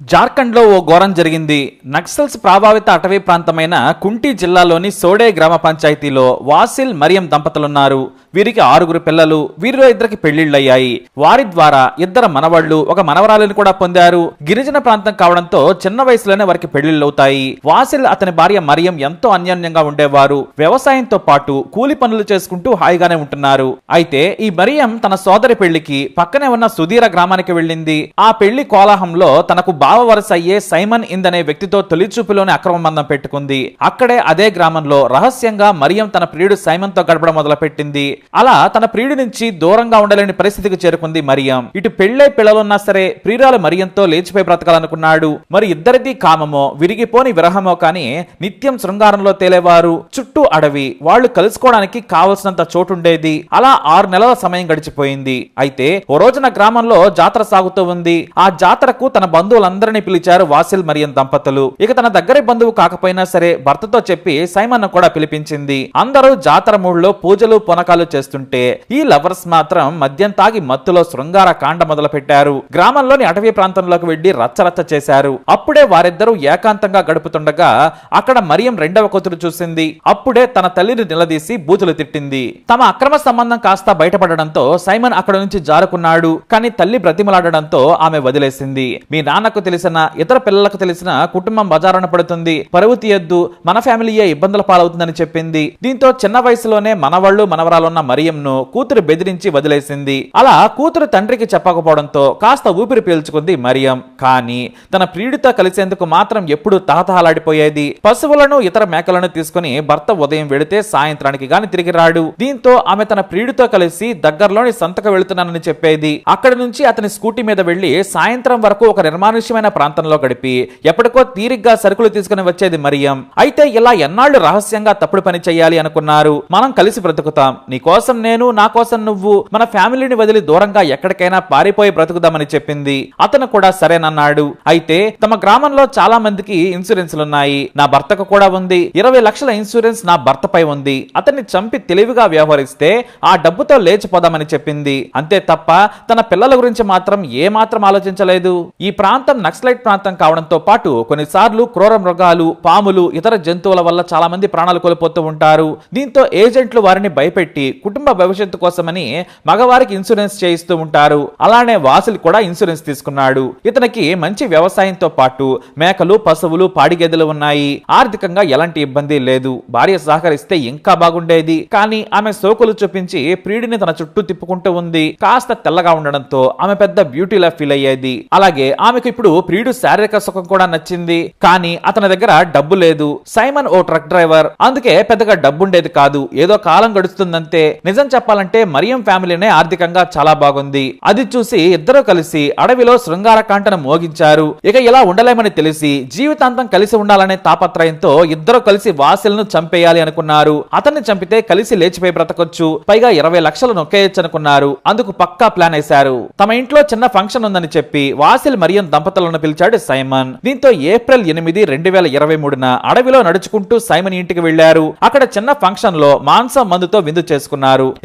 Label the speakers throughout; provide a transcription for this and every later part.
Speaker 1: జార్ఖండ్లో ఓ ఘోరం జరిగింది. నక్సల్స్ ప్రభావిత అటవీ ప్రాంతమైన కుంటి జిల్లాలోని సోడే గ్రామ పంచాయతీలో వాసిల్ మరియం దంపతులున్నారు. వీరికి ఆరుగురు పిల్లలు వీరిలో ఇద్దరికి పెళ్ళిళ్ళయ్యాయి వారి ద్వారా ఇద్దరు మనవళ్ళు ఒక మనవరాలిని కూడా పొందారు. గిరిజన ప్రాంతం కావడంతో చిన్న వయసులోనే వారికి పెళ్ళిళ్ళవుతాయి వాసిల్ అతని భార్య మరియం ఎంతో అన్యోన్యంగా ఉండేవారు. వ్యవసాయంతో పాటు కూలి పనులు చేసుకుంటూ హాయిగానే ఉంటున్నారు. అయితే ఈ మరియం తన సోదరి పెళ్ళికి పక్కనే ఉన్న సుధీర గ్రామానికి వెళ్ళింది. ఆ పెళ్ళి కోలాహంలో తనకు బావ వరస అయ్యే సైమన్ ఇందనే వ్యక్తితో తొలిచూపులోనే అక్రమబంధం అక్రమ పెట్టుకుంది. అక్కడే అదే గ్రామంలో రహస్యంగా మరియం తన ప్రియుడు సైమన్తో గడపడం మొదలుపెట్టింది. అలా తన ప్రియుడి నుంచి దూరంగా ఉండలేని పరిస్థితికి చేరుకుంది మరియం. ఇటు పెళ్ళే పిల్లలున్నా సరే ప్రియురాలు మరియంతో లేచిపోయి బ్రతకాలనుకున్నాడు. మరి ఇద్దరిది కామమో విరిగిపోని విరహమో కానీ నిత్యం శృంగారంలో తేలేవారు. చుట్టూ అడవి వాళ్ళు కలుసుకోవడానికి కావలసినంత చోటుండేది. అలా ఆరు నెలల సమయం గడిచిపోయింది. అయితే ఓ రోజున గ్రామంలో జాతర సాగుతూ ఉంది. ఆ జాతరకు తన బంధువులందరినీ పిలిచారు వాసిల్ మరియం దంపతులు. ఇక తన దగ్గర బంధువు కాకపోయినా సరే భర్తతో చెప్పి సైమన్ కూడా పిలిపించింది. అందరూ జాతర మూడులో పూజలు పునకాలు చేస్తుంటే ఈ లవర్స్ మాత్రం మద్యం తాగి మత్తులో శృంగార కాండ మొదలు పెట్టారు గ్రామంలోని అటవీ ప్రాంతంలోకి వెళ్ళి రచ్చరచ్చ చేశారు. అప్పుడే వారిద్దరూ ఏకాంతంగా గడుపుతుండగా అక్కడ మరియం రెండవ కూతురు చూసింది. అప్పుడే తన తల్లిని నిలదీసి బూతులు తిట్టింది. తమ అక్రమ సంబంధం కాస్త బయటపడడంతో సైమన్ అక్కడ నుంచి జారుకున్నాడు. కానీ తల్లి బ్రతిమలాడడంతో ఆమె వదిలేసింది. మీ నాన్నకు తెలిసిన ఇతర పిల్లలకు తెలిసిన కుటుంబం బజారణ పడుతుంది. పరువు తీయద్దు. మన ఫ్యామిలీయే ఇబ్బందుల పాలవుతుందని చెప్పింది. దీంతో చిన్న వయసులోనే మనవాళ్ళు మనవరాలున్న మరియంను కూతురు బెదిరించి వదిలేసింది. అలా కూతురు తండ్రికి చెప్పకపోవడంతో కాస్త ఊపిరి పీల్చుకుంది మరియం. కానీ తన ప్రియుడితో కలిసేందుకు మాత్రం ఎప్పుడూ తహతహలాడిపోయేది. పశువులను ఇతర మేకలను తీసుకుని భర్త ఉదయం వెడితే సాయంత్రానికి గాని తిరిగి రాడు. దీంతో ఆమె తన ప్రియుడితో కలిసి దగ్గరలోని సంతకు వెళుతున్నానని చెప్పేది. అక్కడి నుంచి అతని స్కూటీ మీద వెళ్ళి సాయంత్రం వరకు ఒక నిర్మానుష్యమైన ప్రాంతంలో గడిపి ఎప్పటికో తీరిగ్గా సరుకులు తీసుకుని వచ్చేది మరియం. అయితే ఇలా ఎన్నాళ్ళు రహస్యంగా తప్పుడు పని చేయాలి అనుకున్నారు. మనం కలిసి బ్రతుకుతాం. నీకు కోసం నేను నా కోసం నువ్వు మన ఫ్యామిలీని వదిలి దూరంగా ఎక్కడికైనా పారిపోయి బ్రతుకుదామని చెప్పింది. అతను కూడా సరేనన్నాడు. అయితే తమ గ్రామంలో చాలా మందికి ఇన్సూరెన్స్లున్నాయి. నా భర్తకు కూడా ఉంది. ఇరవై లక్షల ఇన్సూరెన్స్ నా భర్తపై ఉంది. అతన్ని చంపి తెలివిగా వ్యవహరిస్తే ఆ డబ్బుతో లేచిపోదామని చెప్పింది. అంతే తప్ప తన పిల్లల గురించి మాత్రం ఏమాత్రం ఆలోచించలేదు. ఈ ప్రాంతం నక్సలైట్ ప్రాంతం కావడంతో పాటు కొన్నిసార్లు క్రూర మృగాలు పాములు ఇతర జంతువుల వల్ల చాలా మంది ప్రాణాలు కోల్పోతూ ఉంటారు. దీంతో ఏజెంట్లు వారిని భయపెట్టి కుటుంబ భవిష్యత్తు కోసమని మగవారికి ఇన్సూరెన్స్ చేయిస్తూ ఉంటారు. అలానే వాసులు కూడా ఇన్సూరెన్స్ తీసుకున్నాడు. ఇతనికి మంచి వ్యవసాయంతో పాటు మేకలు పశువులు పాడి గేదెలు ఉన్నాయి. ఆర్థికంగా ఎలాంటి ఇబ్బంది లేదు. భార్య సహకరిస్తే ఇంకా బాగుండేది. కానీ ఆమె సోకులు చూపించి ప్రియుడిని తన చుట్టూ తిప్పుకుంటూ ఉంది. కాస్త తెల్లగా ఉండడంతో ఆమె పెద్ద బ్యూటీలా ఫీల్ అయ్యేది. అలాగే ఆమెకు ఇప్పుడు ప్రియుడు శారీరక సుఖం కూడా నచ్చింది. కానీ అతని దగ్గర డబ్బు లేదు. సైమన్ ఓ ట్రక్ డ్రైవర్. అందుకే పెద్దగా డబ్బుండేది కాదు. ఏదో కాలం గడుస్తుందంతే. నిజం చెప్పాలంటే మరియం ఫ్యామిలీనే ఆర్థికంగా చాలా బాగుంది. అది చూసి ఇద్దరు కలిసి అడవిలో శృంగార కాంటను మోగించారు. ఇక ఇలా ఉండలేమని తెలిసి జీవితాంతం కలిసి ఉండాలనే తాపత్రయంతో ఇద్దరు కలిసి వాసిల్ను చంపేయాలి అనుకున్నారు. అతన్ని చంపితే కలిసి లేచిపోయి బ్రతకొచ్చు. పైగా ఇరవై లక్షలు నొక్కేయచ్చు అనుకున్నారు అందుకు పక్కా ప్లాన్ వేశారు. తమ ఇంట్లో చిన్న ఫంక్షన్ ఉందని చెప్పి వాసిల్ మరియం దంపతులను పిలిచాడు సైమన్. దీంతో ఏప్రిల్ ఎనిమిది రెండు వేల ఇరవై మూడున అడవిలో నడుచుకుంటూ సైమన్ ఇంటికి వెళ్ళారు అక్కడ చిన్న ఫంక్షన్లో మాంసం మందుతో విందు చేసుకున్నారు.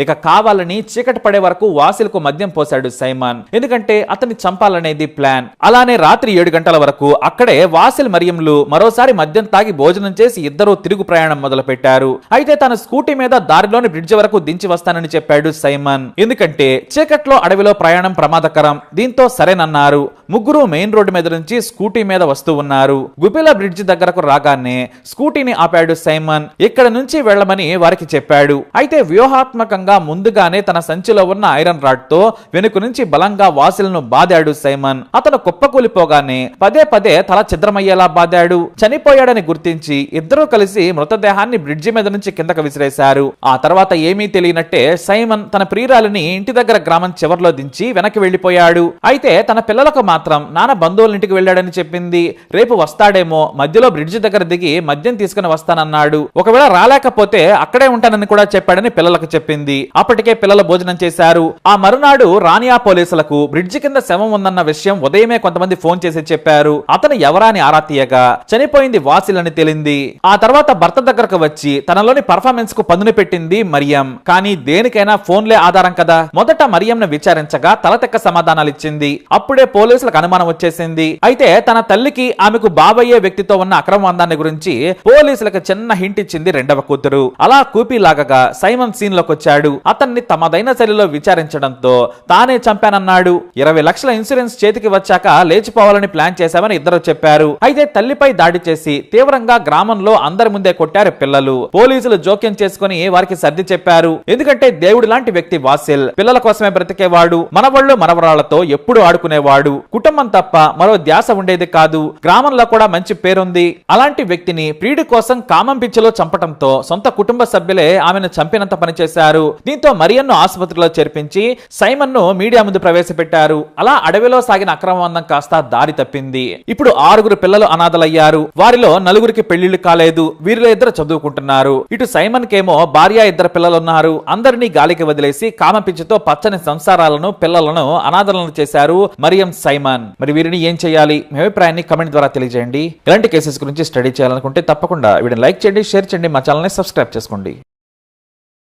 Speaker 1: ఇక కావాలని చీకటి పడే వరకు వాసిలకు మద్యం పోశాడు సైమన్. ఎందుకంటే అతన్ని చంపాలనేది ప్లాన్. అలానే రాత్రి ఏడు గంటల వరకు అక్కడే వాసిల్ మరియంలు మరోసారి మద్యం తాగి భోజనం చేసి ఇద్దరూ తిరుగు ప్రయాణం మొదలు పెట్టారు అయితే తన స్కూటీ మీద దారిలోని బ్రిడ్జ్ వరకు దించి వస్తానని చెప్పాడు సైమన్. ఎందుకంటే చీకట్లో అడవిలో ప్రయాణం ప్రమాదకరం. దీంతో సరేనన్నారు. ముగ్గురు మెయిన్ రోడ్డు మీద నుంచి స్కూటీ మీద వస్తూ ఉన్నారు. గుబిల బ్రిడ్జ్ దగ్గరకు రాగానే స్కూటీని ఆపాడు సైమన్. ఇక్కడ నుంచి వెళ్ళమని వారికి చెప్పాడు. అయితే వ్యూహాత్మకంగా ముందుగానే తన సంచిలో ఉన్న ఐరన్ రాడ్తో వెనుక నుంచి బలంగా వాసులను బాదాడు సైమన్. అతను కుప్పకూలిపోగానే పదే పదే తల ఛిద్రమయ్యేలా బాదాడు. చనిపోయాడని గుర్తించి ఇద్దరూ కలిసి మృతదేహాన్ని బ్రిడ్జి మీద నుంచి కిందకు విసిరేశారు. ఆ తర్వాత ఏమీ తెలియనట్టే సైమన్ తన ప్రియురాలిని ఇంటి దగ్గర గ్రామం చివర్లో దించి వెనక్కి వెళ్ళిపోయాడు అయితే తన పిల్లలకు మాత్రం నాన్న బంధువుల ఇంటికి వెళ్ళాడని చెప్పింది. రేపు వస్తాడేమో మధ్యలో బ్రిడ్జి దగ్గర దిగి మద్యం తీసుకుని వస్తానన్నాడు. ఒకవేళ రాలేకపోతే అక్కడే ఉంటానని కూడా చెప్పాడని పిల్లలకు చెప్పింది. అప్పటికే పిల్లలు భోజనం చేశారు. ఆ మరునాడు రానియా పోలీసులకు బ్రిడ్జి కింద శవం ఉందన్న విషయం ఉదయమే కొంతమంది ఫోన్ చేసి చెప్పారు. అతను ఎవరాని ఆరా తీయగా చనిపోయింది వాసిల్ అని తేలింది. ఆ తర్వాత భర్త దగ్గరకు వచ్చి తనలోని పర్ఫార్మెన్స్కు పదును పెట్టింది మరియం. కానీ దేనికైనా ఫోన్లే ఆధారం కదా? మొదట మరియంను విచారించగా తలతెక్క సమాధానాలు ఇచ్చింది. అప్పుడే పోలీసులకు అనుమానం వచ్చేసింది. అయితే తన తల్లికి ఆమెకు బాబయ్యే వ్యక్తితో ఉన్న అక్రమ అందాన్ని గురించి పోలీసులకు చిన్న హింట్ ఇచ్చింది రెండవ కూతురు. అలా కూపీ లాగగా సైమన్ సీన్ లోకి వచ్చాడు అతన్ని తమదైన శైలిలో విచారించడంతో తానే చంపానన్నాడు. ఇరవై లక్షల ఇన్సూరెన్స్ చేతికి వచ్చాక లేచిపోవాలని ప్లాన్ చేశామని ఇద్దరు చెప్పారు. అయితే తల్లిపై దాడి చేసి తీవ్రంగా గ్రామంలో అందరి ముందే కొట్టారు పిల్లలు. పోలీసులు జోక్యం చేసుకుని వారికి సర్ది చెప్పారు. ఎందుకంటే దేవుడు లాంటి వ్యక్తి వాసిల్. పిల్లల కోసమే బ్రతికేవాడు. మనవళ్ళు మనవరాళ్ళతో ఎప్పుడు ఆడుకునేవాడు. కుటుంబం తప్ప మరో ధ్యాస ఉండేది కాదు. గ్రామంలో కూడా మంచి పేరుంది. అలాంటి వ్యక్తిని ప్రియుడి కోసం కామం పిచ్చిలో చంపటంతో సొంత కుటుంబ సభ్యులే ఆమెను చంపినంత పని చేశారు. దీంతో మరియన్ను ఆసుపత్రిలో చేర్పించి సైమన్ను మీడియా ముందు ప్రవేశపెట్టారు. అలా అడవిలో సాగిన అక్రమబంధం కాస్త దారి తప్పింది. ఇప్పుడు ఆరుగురు పిల్లలు అనాథలయ్యారు. వారిలో నలుగురికి పెళ్ళిళ్ళు కాలేదు. వీరిలో ఇద్దరు చదువుకుంటున్నారు. ఇటు సైమన్ కేమో భార్య ఇద్దరు పిల్లలున్నారు. అందరినీ గాలికి వదిలేసి కామపించతో పచ్చని సంసారాలను పిల్లలను అనాథలను చేశారు మరియం సైమన్. మరి వీరిని ఏం చేయాలి? మీ అభిప్రాయాన్ని కమెంట్ ద్వారా తెలియజేయండి. ఇలాంటి కేసెస్ గురించి స్టడీ చేయాలనుకుంటే తప్పకుండా వీడిని లైక్ చేయండి షేర్ చేయండి మా ఛానల్ని సబ్స్క్రైబ్ చేసుకోండి.